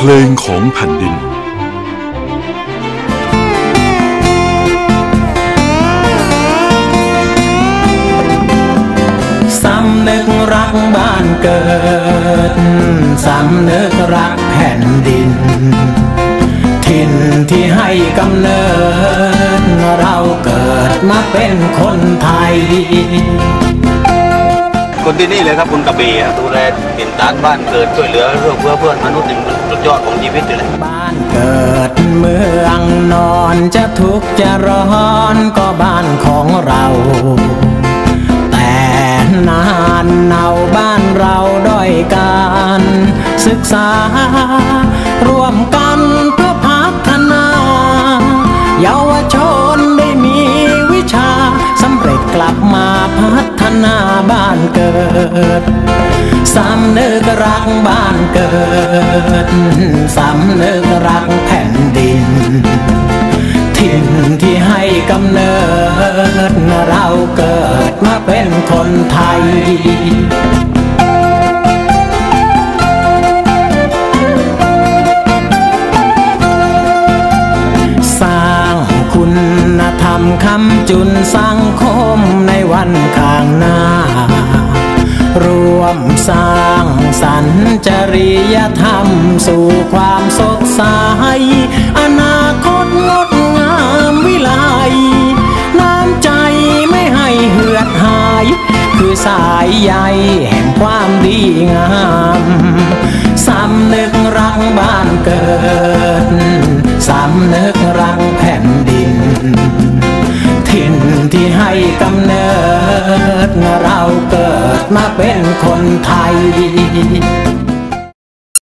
เพลงของแผ่นดิน สำนึกรักบ้านเกิด สำนึกรักแผ่นดิน ถิ่นที่ให้กำเนิด เราเกิดมาเป็นคนไทย คนที่นี่เลยครับคุณกระบี่ดูแลดินฐานบ้านเกิดช่วยเหลือเรื่องเพื่อเพื่อนมนุษย์นี่มันสุดยอดของชีวิตเลยบ้านเกิดเมืองนอนจะทุกข์จะร้อนก็บ้านของเรา แต่นานเนาบ้านเราด้อยการศึกษา ร่วมกัน หน้าบ้านเกิดสำนึกรักบ้านเกิดสำนึกรักแผ่นดิน ถิ่นที่ให้กำเนิด เราเกิดมาเป็นคนไทยำจุนสังคมในวันข้างหน้า ร่วมสร้างสรรค์จริยธรรมสู่ความสดใส อนาคตงดงามวิไลน้ำใจไม่ให้เหือดหาย คือสายใยแห่งความดีงาม สำนึกรักบ้านเกิด ที่ให้กำเนิดเราเกิดมาเป็นคนไทย